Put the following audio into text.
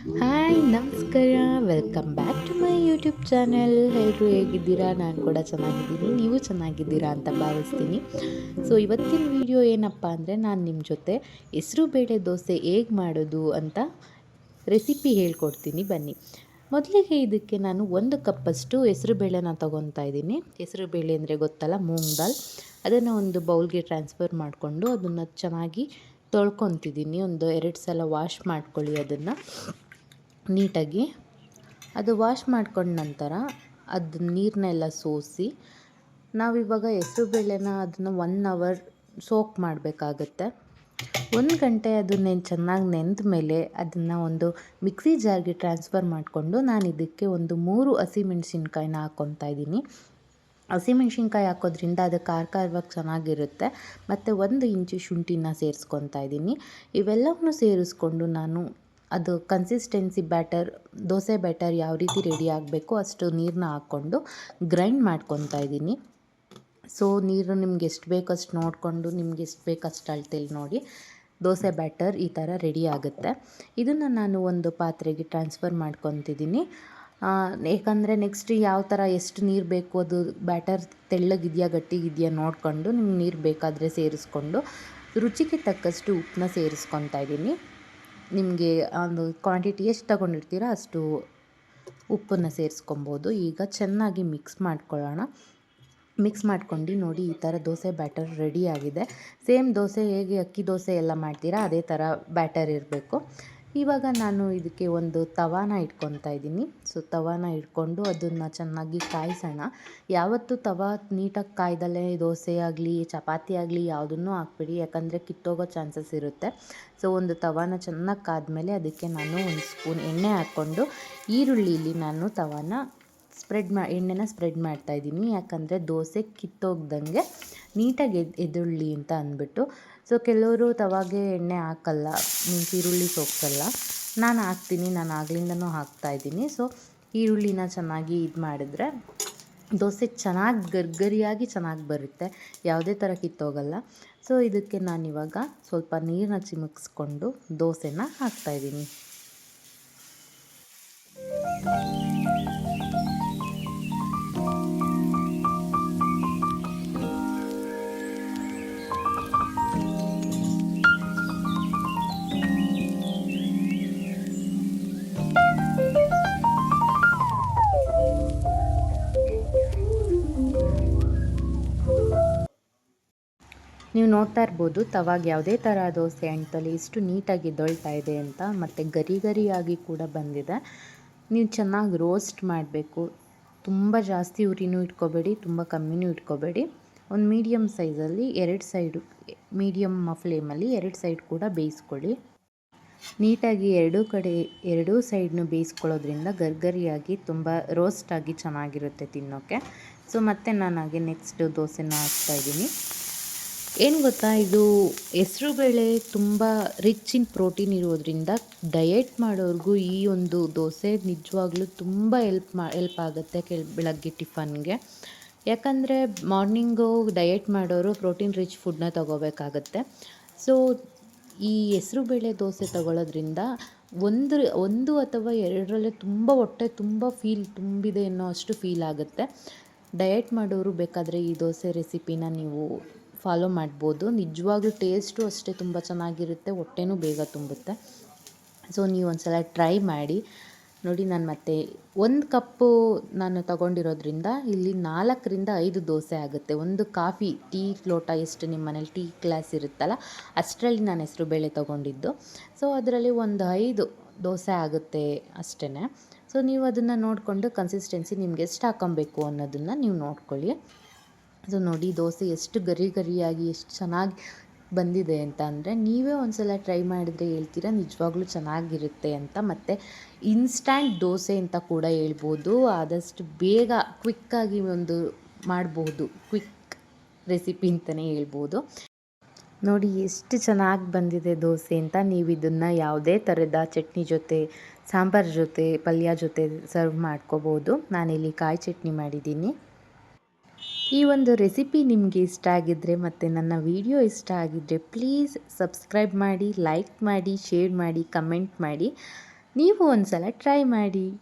Hi, ನಮಸ್ಕಾರ. Welcome back to my YouTube channel ಎಲ್ಲರೂ ಹೇಗಿದ್ದೀರಾ? ನಾನು ಕೂಡ ಚೆನ್ನಾಗಿದ್ದೀನಿ. ನೀವು ಚೆನ್ನಾಗಿದ್ದೀರಾ ಅಂತ ಭಾವಿಸ್ತೀನಿ. ಸೊ ಇವತ್ತಿನ ವಿಡಿಯೋ ಏನಪ್ಪ ಅಂದರೆ ನಾನು ನಿಮ್ಮ ಜೊತೆ ಹೆಸರು ಬೇಳೆ ದೋಸೆ ಹೇಗೆ ಮಾಡೋದು ಅಂತ ರೆಸಿಪಿ ಹೇಳ್ಕೊಡ್ತೀನಿ. ಬನ್ನಿ. ಮೊದಲಿಗೆ ಇದಕ್ಕೆ ನಾನು ಒಂದು ಕಪ್ಪಷ್ಟು ಹೆಸರು ಬೇಳೆನ ತೊಗೊತಾ ಇದ್ದೀನಿ. ಹೆಸರು ಬೇಳೆ ಅಂದರೆ ಗೊತ್ತಲ್ಲ, ಮೂಂಗ್ ದಾಲ್. ಅದನ್ನು ಒಂದು ಬೌಲ್ಗೆ ಟ್ರಾನ್ಸ್ಫರ್ ಮಾಡಿಕೊಂಡು ಅದನ್ನು ಚೆನ್ನಾಗಿ ತೊಳ್ಕೊತಿದ್ದೀನಿ. ಒಂದು ಎರಡು ಸಲ ವಾಶ್ ಮಾಡ್ಕೊಳ್ಳಿ ಅದನ್ನು. ನೀಟಾಗಿ ಅದು ವಾಶ್ ಮಾಡ್ಕೊಂಡ ನಂತರ ಅದು ನೀರನ್ನೆಲ್ಲ ಸೋಸಿ, ನಾವಿವಾಗ ಹೆಸರು ಬೇಳೆನ ಅದನ್ನು ಒನ್ ಅವರ್ ಸೋಕ್ ಮಾಡಬೇಕಾಗತ್ತೆ. ಒಂದು ಗಂಟೆ ಅದು ನೆನ್, ಚೆನ್ನಾಗಿ ನೆಂದ ಮೇಲೆ ಅದನ್ನು ಒಂದು ಮಿಕ್ಸಿ ಜಾರ್ಗೆ ಟ್ರಾನ್ಸ್ಫರ್ ಮಾಡಿಕೊಂಡು ನಾನು ಇದಕ್ಕೆ ಒಂದು ಮೂರು ಹಸಿಮೆಣ್ಸಿನ್ಕಾಯಿನ ಹಾಕ್ಕೊತಾ ಇದ್ದೀನಿ. ಹಸಿಮೆಣ್ಸಿನ್ಕಾಯಿ ಹಾಕೋದ್ರಿಂದ ಅದು ಖಾರ ಖಾರವಾಗಿ ಚೆನ್ನಾಗಿರುತ್ತೆ. ಮತ್ತು ಒಂದು ಇಂಚು ಶುಂಠಿನ ಸೇರಿಸ್ಕೊತಾ ಇದ್ದೀನಿ. ಇವೆಲ್ಲವನ್ನೂ ಸೇರಿಸ್ಕೊಂಡು ನಾನು ಅದು ಕನ್ಸಿಸ್ಟೆನ್ಸಿ ಬ್ಯಾಟರ್ ದೋಸೆ ಬ್ಯಾಟರ್ ಯಾವ ರೀತಿ ರೆಡಿ ಆಗಬೇಕು ಅಷ್ಟು ನೀರನ್ನ ಹಾಕ್ಕೊಂಡು ಗ್ರೈಂಡ್ ಮಾಡ್ಕೊತಾ ಇದ್ದೀನಿ. ಸೊ ನೀರು ನಿಮ್ಗೆ ಎಷ್ಟು ಬೇಕು ಅಷ್ಟು ನೋಡಿಕೊಂಡು, ನಿಮ್ಗೆ ಎಷ್ಟು ಬೇಕು ಅಷ್ಟು ಅಳ್ತೇಲಿ ನೋಡಿ ದೋಸೆ ಬ್ಯಾಟರ್ ಈ ಥರ ರೆಡಿ ಆಗುತ್ತೆ. ಇದನ್ನು ನಾನು ಒಂದು ಪಾತ್ರೆಗೆ ಟ್ರಾನ್ಸ್ಫರ್ ಮಾಡ್ಕೊತಿದ್ದೀನಿ. ಏಕೆಂದರೆ ನೆಕ್ಸ್ಟ್ ಯಾವ ಥರ ಎಷ್ಟು ನೀರು ಬೇಕು ಅದು ಬ್ಯಾಟರ್ ತೆಳ್ಳಗಿದೆಯಾ, ಗಟ್ಟಿಗಿದೆಯಾ ನೋಡಿಕೊಂಡು ನಿಮ್ಗೆ ನೀರು ಬೇಕಾದರೆ ಸೇರಿಸ್ಕೊಂಡು ರುಚಿಗೆ ತಕ್ಕಷ್ಟು ಉಪ್ಪನ್ನ ಸೇರಿಸ್ಕೊತಾ ಇದ್ದೀನಿ. ನಿಮಗೆ ಒಂದು ಕ್ವಾಂಟಿಟಿ ಎಷ್ಟು ತಗೊಂಡಿರ್ತೀರ ಅಷ್ಟು ಉಪ್ಪನ್ನು ಸೇರಿಸ್ಕೊಬೋದು. ಈಗ ಚೆನ್ನಾಗಿ ಮಿಕ್ಸ್ ಮಾಡ್ಕೊಳ್ಳೋಣ. ಮಿಕ್ಸ್ ಮಾಡ್ಕೊಂಡು ನೋಡಿ ಈ ಥರ ದೋಸೆ ಬ್ಯಾಟರ್ ರೆಡಿ ಆಗಿದೆ. ಸೇಮ್ ದೋಸೆ ಹೇಗೆ ಅಕ್ಕಿ ದೋಸೆ ಎಲ್ಲ ಮಾಡ್ತೀರಾ, ಅದೇ ಥರ ಬ್ಯಾಟರ್ ಇರಬೇಕು. ಇವಾಗ ನಾನು ಇದಕ್ಕೆ ಒಂದು ತವಾನ ಇಟ್ಕೊತಾ ಇದ್ದೀನಿ. ಸೊ, ತವಾನ ಇಟ್ಕೊಂಡು ಅದನ್ನು ಚೆನ್ನಾಗಿ ಕಾಯಿಸೋಣ. ಯಾವತ್ತೂ ತವ ನೀಟಾಗಿ ಕಾಯ್ದಲ್ಲೇ ದೋಸೆ ಆಗಲಿ, ಚಪಾತಿ ಆಗಲಿ ಯಾವುದನ್ನು ಹಾಕ್ಬಿಡಿ. ಯಾಕಂದರೆ ಕಿತ್ತೋಗೋ ಚಾನ್ಸಸ್ ಇರುತ್ತೆ. ಸೊ, ಒಂದು ತವಾನ ಚೆನ್ನಾಗಿ ಕಾದ್ಮೇಲೆ ಅದಕ್ಕೆ ನಾನು ಒಂದು ಸ್ಪೂನ್ ಎಣ್ಣೆ ಹಾಕ್ಕೊಂಡು ಈರುಳ್ಳಿಲಿ ನಾನು ತವಾನ ಸ್ಪ್ರೆಡ್ ಮಾ, ಎಣ್ಣೆನ ಸ್ಪ್ರೆಡ್ ಮಾಡ್ತಾಯಿದ್ದೀನಿ ಯಾಕಂದರೆ ದೋಸೆ ಕಿತ್ತೋಗ್ದಂಗೆ ನೀಟಾಗಿ ಎದ್, ಎದುಳ್ಳಿ ಅಂತ ಅಂದ್ಬಿಟ್ಟು ಸೊ ಕೆಲವರು ತವಾಗೆ ಎಣ್ಣೆ ಹಾಕಲ್ಲ ಮೀನ್ಸ್ ಈರುಳ್ಳಿ ಸೋಕ್ಸಲ್ಲ ನಾನು ಹಾಕ್ತೀನಿ, ನಾನು ಆಗ್ಲಿಂದನೂ ಹಾಕ್ತಾಯಿದ್ದೀನಿ ಸೊ ಈರುಳ್ಳಿನ ಚೆನ್ನಾಗಿ ಇದು ಮಾಡಿದ್ರೆ ದೋಸೆ ಚೆನ್ನಾಗಿ ಗರ್ಗರಿಯಾಗಿ ಚೆನ್ನಾಗಿ ಬರುತ್ತೆ. ಯಾವುದೇ ಥರ ಕಿತ್ತೋಗಲ್ಲ. ಸೊ ಇದಕ್ಕೆ ನಾನಿವಾಗ ಸ್ವಲ್ಪ ನೀರನ್ನ ಚಿಮುಕ್ಸ್ಕೊಂಡು ದೋಸೆನ ಹಾಕ್ತಾಯಿದ್ದೀನಿ ನೀವು ನೋಡ್ತಾ ಇರ್ಬೋದು, ತವಾಗ ಯಾವುದೇ ಥರ ದೋಸೆ ಅಂಟಲ್ಲಿ ಇಷ್ಟು ನೀಟಾಗಿ ದೊಳ್ತಾ ಇದೆ ಅಂತ ಮತ್ತು ಗರಿ ಗರಿಯಾಗಿ ಕೂಡ ಬಂದಿದೆ. ನೀವು ಚೆನ್ನಾಗಿ ರೋಸ್ಟ್ ಮಾಡಬೇಕು. ತುಂಬ ಜಾಸ್ತಿ ಉರಿನೂ ಇಟ್ಕೋಬೇಡಿ, ತುಂಬ ಕಮ್ಮಿನೂ ಇಟ್ಕೋಬೇಡಿ. ಒಂದು ಮೀಡಿಯಮ್ ಸೈಜಲ್ಲಿ ಎರಡು ಸೈಡು ಮೀಡಿಯಮ್ ಫ್ಲೇಮಲ್ಲಿ ಎರಡು ಸೈಡ್ ಕೂಡ ಬೇಯಿಸ್ಕೊಳ್ಳಿ. ನೀಟಾಗಿ ಎರಡೂ ಕಡೆ, ಎರಡೂ ಸೈಡ್ನು ಬೇಯಿಸ್ಕೊಳ್ಳೋದ್ರಿಂದ ಗರ್ಗರಿಯಾಗಿ ತುಂಬ ರೋಸ್ಟಾಗಿ ಚೆನ್ನಾಗಿರುತ್ತೆ ತಿನ್ನೋಕ್ಕೆ ಸೊ ಮತ್ತೆ ನಾನು ಹಾಗೆ ನೆಕ್ಸ್ಟ್ ದೋಸೆನ ಹಾಕ್ತಾಯಿದ್ದೀನಿ ಏನು ಗೊತ್ತಾ? ಇದು ಹೆಸ್ರುಬೇಳೆ ತುಂಬ ರಿಚ್ ಇನ್ ಪ್ರೋಟೀನ್ ಇರೋದ್ರಿಂದ ಡಯೆಟ್ ಮಾಡೋರಿಗೂ ಈ ಒಂದು ದೋಸೆ ನಿಜವಾಗ್ಲೂ ತುಂಬ ಹೆಲ್ಪ್ ಮಾ ಹೆಲ್ಪ್ ಆಗುತ್ತೆ ಕೆಲ್, ಬೆಳಗ್ಗೆ ಟಿಫನ್ಗೆ. ಯಾಕಂದರೆ ಮಾರ್ನಿಂಗು ಡಯೆಟ್ ಮಾಡೋರು ಪ್ರೋಟೀನ್ ರಿಚ್ ಫುಡ್ನ ತೊಗೋಬೇಕಾಗತ್ತೆ. ಸೊ ಈ ಹೆಸ್ರುಬೇಳೆ ದೋಸೆ ತಗೊಳ್ಳೋದ್ರಿಂದ ಒಂದು ಒಂದು ಅಥವಾ ಎರಡರಲ್ಲೇ ತುಂಬ ಹೊಟ್ಟೆ ತುಂಬ ಫೀಲ್ ತುಂಬಿದೆ ಅನ್ನೋ ಅಷ್ಟು ಫೀಲ್ ಆಗುತ್ತೆ. ಡಯೆಟ್ ಮಾಡೋರು ಬೇಕಾದರೆ ಈ ದೋಸೆ ರೆಸಿಪಿನ ನೀವು ಫಾಲೋ ಮಾಡ್ಬೋದು. ನಿಜವಾಗ್ಲೂ ಟೇಸ್ಟು ಅಷ್ಟೇ ತುಂಬ ಚೆನ್ನಾಗಿರುತ್ತೆ, ಹೊಟ್ಟೆನೂ ಬೇಗ ತುಂಬುತ್ತೆ. ಸೊ ನೀವು ಒಂದು ಸಲ ಟ್ರೈ ಮಾಡಿ. ನೋಡಿ ನಾನು ಮತ್ತೆ ಒಂದು ಕಪ್ಪು ನಾನು ತಗೊಂಡಿರೋದ್ರಿಂದ ಇಲ್ಲಿ ನಾಲ್ಕರಿಂದ ಐದು ದೋಸೆ ಆಗುತ್ತೆ. ಒಂದು ಕಾಫಿ, ಟೀ ಲೋಟ ಎಷ್ಟು ನಿಮ್ಮ ಮನೇಲಿ ಟೀ ಗ್ಲಾಸ್ ಇರುತ್ತಲ್ಲ, ಅಷ್ಟರಲ್ಲಿ ನಾನು ಹೆಸರು ಬೇಳೆ ತೊಗೊಂಡಿದ್ದು. ಸೊ ಅದರಲ್ಲಿ ಒಂದು ಐದು ದೋಸೆ ಆಗುತ್ತೆ ಅಷ್ಟೇ ಸೊ ನೀವು ಅದನ್ನು ನೋಡಿಕೊಂಡು ಕನ್ಸಿಸ್ಟೆನ್ಸಿ ನಿಮ್ಗೆ ಎಷ್ಟು ಹಾಕೊಬೇಕು ಅನ್ನೋದನ್ನು ನೀವು ನೋಡ್ಕೊಳ್ಳಿ. ಸೊ ನೋಡಿ ದೋಸೆ ಎಷ್ಟು ಗರಿ ಗರಿಯಾಗಿ, ಎಷ್ಟು ಚೆನ್ನಾಗಿ ಬಂದಿದೆ ಅಂತ ಅಂದರೆ, ನೀವೇ ಒಂದು ಸಲ ಟ್ರೈ ಮಾಡಿದರೆ ಹೇಳ್ತೀರಾ, ನಿಜವಾಗ್ಲೂ ಚೆನ್ನಾಗಿರುತ್ತೆ ಅಂತ. ಮತ್ತು ಇನ್ಸ್ಟ್ಯಾಂಟ್ ದೋಸೆ ಅಂತ ಕೂಡ ಹೇಳ್ಬೋದು. ಆದಷ್ಟು ಬೇಗ ಕ್ವಿಕ್ಕಾಗಿ ಒಂದು ಮಾಡಬಹುದು ಕ್ವಿಕ್ ರೆಸಿಪಿ ಅಂತಲೇ ಹೇಳ್ಬೋದು. ನೋಡಿ ಎಷ್ಟು ಚೆನ್ನಾಗಿ ಬಂದಿದೆ ದೋಸೆ ಅಂತ. ನೀವು ಇದನ್ನು ಯಾವುದೇ ಥರದ ಚಟ್ನಿ ಜೊತೆ, ಸಾಂಬಾರು ಜೊತೆ, ಪಲ್ಯ ಜೊತೆ ಸರ್ವ್ ಮಾಡ್ಕೋಬೋದು. ನಾನಿಲ್ಲಿ ಕಾಯಿ ಚಟ್ನಿ ಮಾಡಿದ್ದೀನಿ. ಈ ಒಂದು ರೆಸಿಪಿ ನಿಮಗೆ ಇಷ್ಟ ಆಗಿದ್ದರೆ ಮತ್ತು ನನ್ನ ವಿಡಿಯೋ ಇಷ್ಟ ಆಗಿದ್ದರೆ ಪ್ಲೀಸ್ ಸಬ್ಸ್ಕ್ರೈಬ್ ಮಾಡಿ, ಲೈಕ್ ಮಾಡಿ, ಶೇರ್ ಮಾಡಿ, ಕಮೆಂಟ್ ಮಾಡಿ. ನೀವು ಒಂದು ಸಲ ಟ್ರೈ ಮಾಡಿ.